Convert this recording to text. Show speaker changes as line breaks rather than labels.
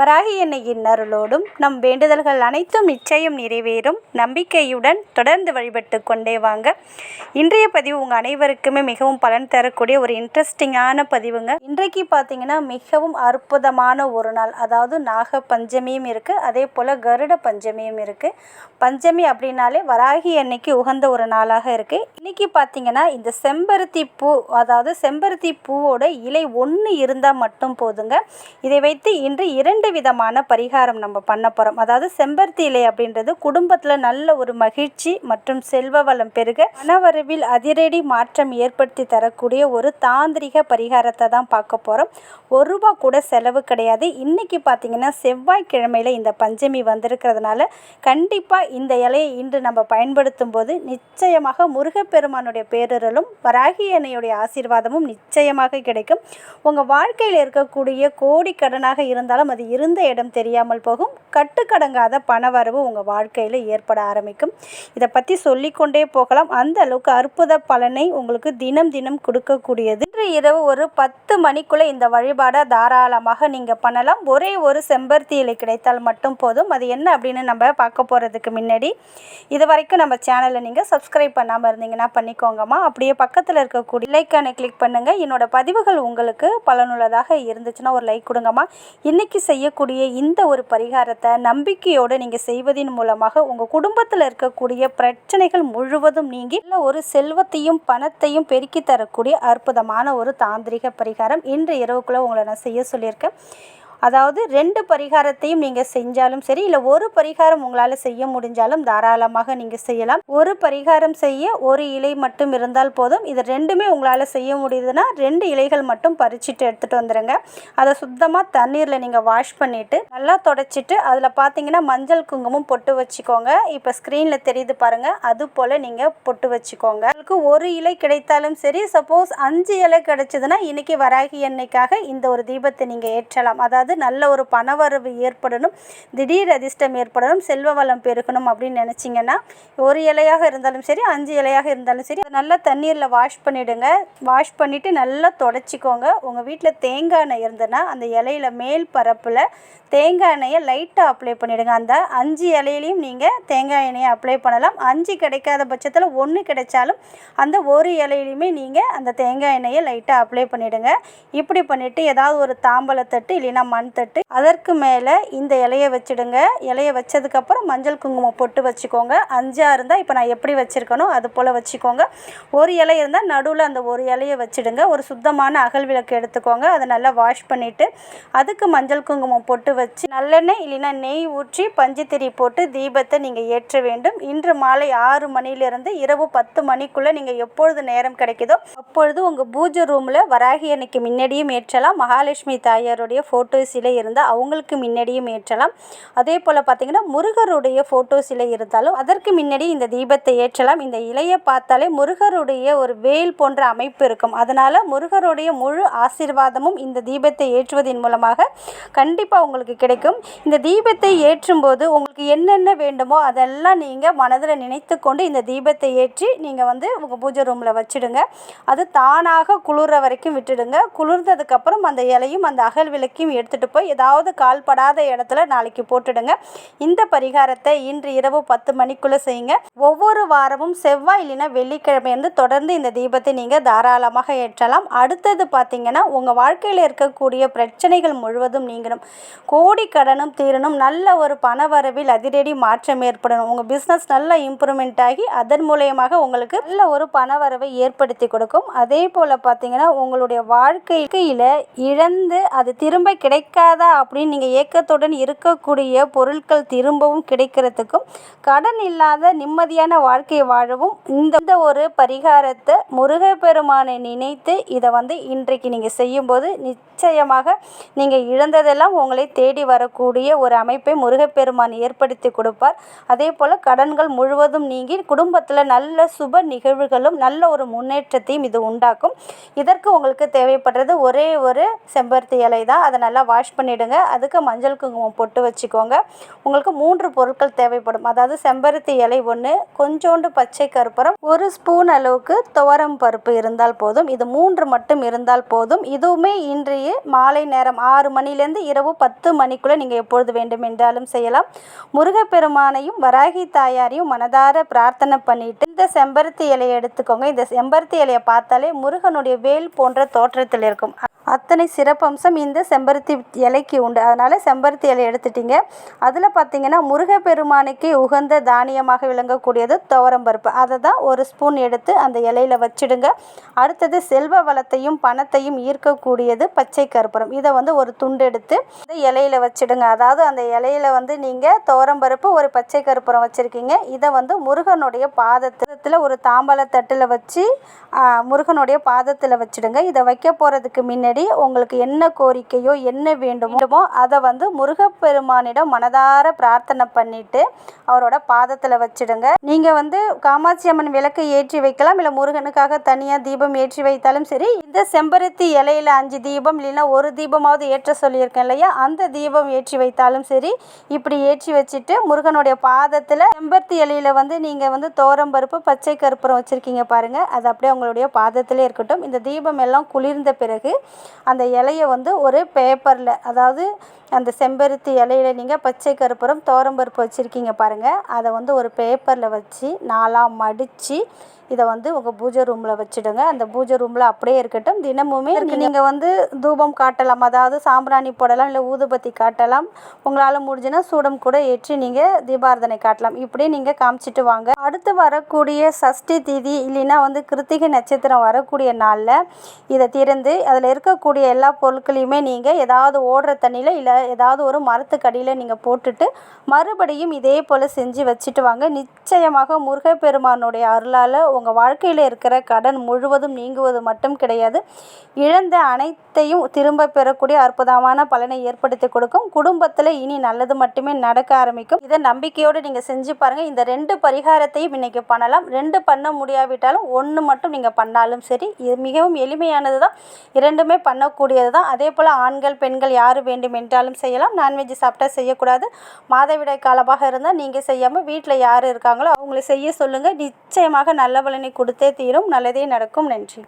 வராகி என்னை இன்னருளோடும் நம் வேண்டுதல்கள் அனைத்தும் நிச்சயம் நிறைவேறும். நம்பிக்கையுடன் தொடர்ந்து வழிபட்டு கொண்டே வாங்க. இன்றைய பதிவு உங்கள் அனைவருக்குமே மிகவும் பலன் தரக்கூடிய ஒரு இன்ட்ரெஸ்டிங்கான பதிவுங்க. இன்றைக்கு பார்த்தீங்கன்னா மிகவும் அற்புதமான ஒரு நாள். அதாவது நாக பஞ்சமியும் இருக்குது அதே போல் கருட பஞ்சமியும் இருக்குது பஞ்சமி அப்படின்னாலே வராகி அன்னைக்கு உகந்த ஒரு நாளாக இருக்குது இன்னைக்கு பார்த்தீங்கன்னா இந்த செம்பருத்தி பூ அதாவது செம்பருத்தி பூவோட இலை ஒன்று இருந்தால் மட்டும் போதுங்க. இதை வைத்து இன்று இரண்டு விதமான பரிகாரம் நம்ம பண்ண போகிறோம் அதாவது செம்பருத்தி இலை அப்படின்றது குடும்பத்தில் நல்ல ஒரு மகிழ்ச்சி மற்றும் செல்வ வளம் பெருக மனவரவில் அதிரடி மாற்றம் ஏற்படுத்தி தரக்கூடிய ஒரு தாந்திரிக பரிகாரத்தை தான் பார்க்க போகிறோம் ஒரு ரூபா கூட செலவு கிடையாது. இன்னைக்கு பார்த்தீங்கன்னா செவ்வாய்க்கிழமையில் இந்த பஞ்சமி வந்திருக்கிறதுனால கண்டிப்பாக இந்த இலையை இன்று நம்ம பயன்படுத்தும் போது நிச்சயமாக முருகப்பெருமானுடைய பேரருளும் வராகி அன்னையுடைய ஆசீர்வாதமும் நிச்சயமாக கிடைக்கும். உங்கள் வாழ்க்கையில் இருக்கக்கூடிய கோடி கடனாக இருந்தாலும் அது இருந்த இடம் தெரியாமல் போகும். கட்டுக்கடங்காத பணவரவு உங்கள் வாழ்க்கையில் ஏற்பட ஆரம்பிக்கும். இதை பற்றி சொல்லிக்கொண்டே போகலாம். அந்த அளவுக்கு அற்புத பலனை உங்களுக்கு தினம் தினம் கொடுக்கக்கூடியது. இன்று இரவு ஒரு பத்து மணிக்குள்ளே இந்த வழிபாடை தாராளமாக நீங்கள் பண்ணலாம். ஒரே ஒரு செம்பருத்தி இலை கிடைத்தால் மட்டும் போதும். அது என்ன அப்படின்னு நம்ம பார்க்க போகிறதுக்கு முன்னாடி இது வரைக்கும் நம்ம சேனலை நீங்கள் சப்ஸ்கிரைப் பண்ணாமல் இருந்தீங்கன்னா பண்ணிக்கோங்கம்மா. அப்படியே பக்கத்தில் இருக்கக்கூடிய லைக்கானை கிளிக் பண்ணுங்கள் என்னோட பதிவுகள் உங்களுக்கு பலனுள்ளதாக இருந்துச்சுன்னா ஒரு லைக் கொடுங்கம்மா. இன்றைக்கி செய்யக்கூடிய இந்த ஒரு பரிகாரத்தை நம்பிக்கையோடு நீங்கள் செய்வதன் மூலமாக உங்கள் குடும்பத்தில் இருக்கக்கூடிய பிரச்சனைகள் முழுவதும் நீங்கி நல்ல ஒரு செல்வத்தையும் பணத்தையும் பெருக்கி தரக்கூடிய அற்புதமான ஒரு தாந்திரிக பரிகாரம் இன்று இரவுக்குள்ளே உங்களை நான் செய்ய சொல்லியிருக்கேன். அதாவது ரெண்டு பரிகாரத்தையும் நீங்கள் செஞ்சாலும் சரி இல்லை ஒரு பரிகாரம் உங்களால் செய்ய முடிஞ்சாலும் தாராளமாக நீங்கள் செய்யலாம். ஒரு பரிகாரம் செய்ய ஒரு இலை மட்டும் இருந்தால் போதும். இது ரெண்டுமே உங்களால் செய்ய முடியுதுன்னா ரெண்டு இலைகள் மட்டும் பறிச்சுட்டு எடுத்துகிட்டு வந்துடுங்க அதை சுத்தமாக தண்ணீரில் நீங்கள் வாஷ் பண்ணிவிட்டு நல்லா தொடச்சிட்டு அதில் பார்த்தீங்கன்னா மஞ்சள் குங்குமம் பொட்டு வச்சுக்கோங்க. இப்போ ஸ்க்ரீனில் தெரியுது பாருங்கள் அது போல் நீங்கள் பொட்டு வச்சுக்கோங்க. உங்களுக்கு ஒரு இலை கிடைத்தாலும் சரி சப்போஸ் அஞ்சு இலை கிடைச்சதுன்னா இன்றைக்கி வராகி எண்ணெய்க்காக இந்த ஒரு தீபத்தை நீங்கள் ஏற்றலாம். அதாவது நல்ல ஒரு பணவரவு ஏற்படணும் திடீர் அதிர்ஷ்டம் ஏற்படணும் செல்வ வளம் பெருகணும் அப்படின்னு நினச்சிங்கன்னா ஒரு இலையாக இருந்தாலும் சரி அஞ்சு இலையாக இருந்தாலும் சரி நல்லா தண்ணீரில் வாஷ் பண்ணிவிடுங்க வாஷ் பண்ணிவிட்டு நல்லா தொடச்சிக்கோங்க. உங்கள் வீட்டில் தேங்காய் எண்ணெய் இருந்ததுன்னா அந்த இலையில மேல் பரப்பில் தேங்காய் எண்ணெயை லைட்டாக அப்ளை பண்ணிவிடுங்க அந்த அஞ்சு இலையிலையும் நீங்கள் தேங்காய் எண்ணெயை அப்ளை பண்ணலாம். அஞ்சு கிடைக்காத பட்சத்தில் ஒன்று கிடைச்சாலும் அந்த ஒரு இலையிலையுமே நீங்கள் அந்த தேங்காய் எண்ணெயை லைட்டாக அப்ளை பண்ணிவிடுங்க இப்படி பண்ணிவிட்டு ஏதாவது ஒரு தாம்பலத்தட்டு இல்லைன்னா மண் தட்டு அதற்கு மேலே இந்த இலையை வச்சுடுங்க. இலையை வச்சதுக்கப்புறம் மஞ்சள் குங்குமம் பொட்டு வச்சுக்கோங்க. அஞ்சாக இருந்தால் இப்போ நான் எப்படி வச்சுருக்கனோ அது போல் வச்சுக்கோங்க. ஒரு இலை இருந்தால் நடுவில் அந்த ஒரு இலையை வச்சுடுங்க. ஒரு சுத்தமான அகல் விளக்கு எடுத்துக்கோங்க. அதை நல்லா வாஷ் பண்ணிவிட்டு அதுக்கு மஞ்சள் குங்குமம் பொட்டு வச்சு நல்லெண்ணெய் இல்லைன்னா நெய் ஊற்றி பஞ்சுத்திரி போட்டு தீபத்தை நீங்கள் ஏற்ற வேண்டும். இன்று மாலை ஆறு மணிலிருந்து இரவு பத்து மணிக்குள்ளே நீங்கள் எப்பொழுது நேரம் கிடைக்குதோ அப்பொழுது உங்கள் பூஜை ரூமில் வராகி அன்னைக்கு முன்னாடியும் ஏற்றலாம். மகாலட்சுமி தாயாருடைய ஃபோட்டோ சிலை இருந்தால் அவங்களுக்கு முன்னாடியும் ஏற்றலாம். அதே போல் பார்த்தீங்கன்னா முருகருடைய ஃபோட்டோ சிலை இருந்தாலும் அதற்கு முன்னாடி இந்த தீபத்தை ஏற்றலாம். இந்த இலையை பார்த்தாலே முருகருடைய ஒரு வேல் போன்ற அமைப்பு இருக்கும். அதனால் முருகருடைய முழு ஆசீர்வாதமும் இந்த தீபத்தை ஏற்றுவதன் மூலமாக கண்டிப்பாக உங்களுக்கு கிடைக்கும். இந்த தீபத்தை ஏற்றும்போது உங்களுக்கு என்னென்ன வேண்டுமோ அதெல்லாம் நீங்கள் மனதில் நினைத்து கொண்டு இந்த தீபத்தை ஏற்றி நீங்கள் வந்து உங்கள் பூஜை ரூமில் வச்சுடுங்க. அது தானாக குளிர வரைக்கும் விட்டுடுங்க. குளிர்ந்ததுக்கப்புறம் அந்த இலையும் அந்த அகல் விளக்கையும் எடுத்துகிட்டு போய் ஏதாவது கால்படாத இடத்துல நாளைக்கு போட்டுடுங்க. இந்த பரிகாரத்தை இன்று இரவு பத்து மணிக்குள்ளே செய்யுங்க. ஒவ்வொரு வாரமும் செவ்வாய் இல்லைன்னா வெள்ளிக்கிழமை வந்து தொடர்ந்து இந்த தீபத்தை நீங்கள் தாராளமாக ஏற்றலாம். அடுத்தது பார்த்தீங்கன்னா உங்கள் வாழ்க்கையில் இருக்கக்கூடிய பிரச்சனைகள் முழுவதும் நீங்கணும். கோடி கடனும் தீரணும். நல்ல ஒரு பணவரவில் அதிரடி மாற்றம் ஏற்படணும். உங்கள் பிஸ்னஸ் நல்லா இம்ப்ரூவ்மெண்ட் ஆகி அதன் மூலயமாக உங்களுக்கு நல்ல ஒரு பணவரவை ஏற்படுத்தி கொடுக்கும். அதே போல் பார்த்தீங்கன்னா உங்களுடைய வாழ்க்கையில் இழந்து அது திரும்ப கிடைக்காதா அப்படின்னு நீங்கள் ஏக்கத்துடன் இருக்கக்கூடிய பொருட்கள் திரும்பவும் கிடைக்கிறதுக்கும் கடன் இல்லாத நிம்மதியான வாழ்க்கை வாழவும் இந்த ஒரு பரிகாரத்தை முருகப்பெருமானை நினைத்து இதை வந்து இன்றைக்கு நீங்கள் செய்யும்போது நிச்சயமாக நீங்கள் இழந்ததெல்லாம் உங்களை தேடி வரக்கூடிய ஒரு அமைப்பை முருகப்பெருமான் ஏற்படுத்தி கொடுப்பார். அதே போல் கடன்கள் முழுவதும் நீங்கி குடும்பத்தில் நல்ல சுப நிகழ்வுகளும் நல்ல ஒரு முன்னேற்றத்தையும் இது உண்டாக்கும். இதற்கு உங்களுக்கு தேவைப்படுறது ஒரே ஒரு செம்பருத்தி இலை தான் அதை நல்லா வாஷ் பண்ணிவிடுங்க அதுக்கு மஞ்சள் குங்குமம் பொட்டு வச்சுக்கோங்க. உங்களுக்கு மூன்று பொருட்கள் தேவைப்படும். அதாவது செம்பருத்தி இலை ஒன்று கொஞ்சோண்டு பச்சை கருப்பரம் ஒரு ஸ்பூன் அளவுக்கு துவரம் பருப்பு இருந்தால் போதும். இது மூன்று மட்டும் இருந்தால் போதும். இதுவுமே இன்றைய மாலை நேரம் ஆறு மணிலேருந்து இரவு பத்து மணிக்குள்ளே நீங்கள் எப்பொழுது வேண்டுமென்றாலும் செய்யலாம். முருகப்பெருமானையும் வராகி தாயாரையும் மனதார பிரார்த்தனை பண்ணிட்டு இந்த செம்பருத்தி இலையை எடுத்துக்கோங்க. இந்த செம்பருத்தி இலையை பார்த்தாலே முருகனுடைய வேல் போன்ற தோற்றத்தில் இருக்கும். அத்தனை சிறப்பம்சம் இந்த செம்பருத்தி இலைக்கு உண்டு. அதனால் செம்பருத்தி இலை எடுத்துட்டீங்க. அதில் பார்த்தீங்கன்னா முருகப்பெருமானுக்கு உகந்த தானியமாக விளங்கக்கூடியது துவரம்பருப்பு அதை தான் ஒரு ஸ்பூன் எடுத்து அந்த இலையில வச்சிடுங்க. அடுத்தது செல்வ வளத்தையும் பணத்தையும் ஈர்க்கக்கூடியது பச்சை கருப்பரம். இதை வந்து ஒரு துண்டு எடுத்து இந்த இலையில வச்சிடுங்க. அதாவது அந்த இலையில வந்து நீங்கள் துவரம்பருப்பு ஒரு பச்சை கருப்பரம் வச்சுருக்கீங்க. இதை வந்து முருகனுடைய பாதத்தில் ஒரு தாம்பழத்தட்டில் தட்டில் வச்சு முருகனுடைய பாதத்தில் வச்சிடுங்க. இதை வைக்க போகிறதுக்கு முன்னாடி உங்களுக்கு என்ன கோரிக்கையோ என்ன வேண்டுமோ அதை வந்து முருகப்பெருமானிடம் மனதார பிரார்த்தனை பண்ணிட்டு அவரோட பாதத்தில் வச்சிடுங்க. நீங்கள் வந்து காமாட்சி அம்மன் விளக்கு ஏற்றி வைக்கலாம். இல்லை முருகனுக்காக தனியாக தீபம் ஏற்றி வைத்தாலும் சரி இந்த செம்பருத்தி இலையில அஞ்சு தீபம் இல்லைன்னா ஒரு தீபமாவது ஏற்ற சொல்லியிருக்கேன் இல்லையா? அந்த தீபம் ஏற்றி வைத்தாலும் சரி இப்படி ஏற்றி வச்சுட்டு முருகனுடைய பாதத்தில் செம்பருத்தி இலையில வந்து நீங்கள் வந்து பருப்பு பச்சை கருப்பூரம் வச்சுருக்கீங்க பாருங்கள் அது அப்படியே உங்களுடைய பாதத்திலே இருக்கட்டும். இந்த தீபம் எல்லாம் குளிர்ந்த பிறகு அந்த இலையை வந்து ஒரு பேப்பரில் அதாவது அந்த செம்பருத்தி இலையில நீங்கள் பச்சை கற்பூரம் பருப்பு வச்சுருக்கீங்க பாருங்கள் அதை வந்து ஒரு பேப்பரில் வச்சு நாலாக மடித்து இதை வந்து உங்கள் பூஜை ரூமில் வச்சுடுங்க. அந்த பூஜை ரூமில் அப்படியே இருக்கட்டும். தினமுமே நீங்கள் வந்து தூபம் காட்டலாம். அதாவது சாம்பிராணி போடலாம் இல்லை ஊதுபத்தி காட்டலாம். உங்களால் முடிஞ்சுன்னா சூடம் கூட ஏற்றி நீங்கள் தீபாரதனை காட்டலாம். இப்படி நீங்கள் காமிச்சிட்டு வாங்க. அடுத்து வரக்கூடிய சஷ்டி திதி இல்லைன்னா வந்து கிருத்திகை நட்சத்திரம் வரக்கூடிய நாளில் இதை திறந்து அதில் இருக்கக்கூடிய எல்லா பொருட்களையுமே நீங்கள் ஏதாவது ஓடுற தண்ணியில் இல்லை ஏதாவது ஒரு மரத்துக்கடியில் நீங்கள் போட்டுட்டு மறுபடியும் இதே போல் செஞ்சு வச்சுட்டு வாங்க. நிச்சயமாக முருகப்பெருமானுடைய அருளால் உங்கள் வாழ்க்கையில் இருக்கிற கடன் முழுவதும் நீங்குவது மட்டும் கிடையாது. இழந்த அனைத்தையும் திரும்ப பெறக்கூடிய அற்புதமான பலனை ஏற்படுத்தி கொடுக்கும். குடும்பத்தில் இனி நல்லது மட்டுமே நடக்க ஆரம்பிக்கும். இதை நம்பிக்கையோடு நீங்கள் செஞ்சு பாருங்கள் இந்த ரெண்டு பரிகாரத்தையும் இன்றைக்கி பண்ணலாம். ரெண்டு பண்ண முடியாவிட்டாலும் ஒன்று மட்டும் நீங்கள் பண்ணாலும் சரி இது மிகவும் எளிமையானது தான் இரண்டுமே பண்ணக்கூடியது தான் அதே போல் ஆண்கள் பெண்கள் யார் வேண்டும் என்றாலும் செய்யலாம். நான்வெஜ் சாப்பிட்டா செய்யக்கூடாது. மாதவிடாய் காலமாக இருந்தால் நீங்கள் செய்யாமல் வீட்டில் யார் இருக்காங்களோ அவங்கள செய்ய சொல்லுங்கள் நிச்சயமாக நல்ல பலனை கொடுத்தே தீரும் நல்லதே நடக்கும் நன்றி.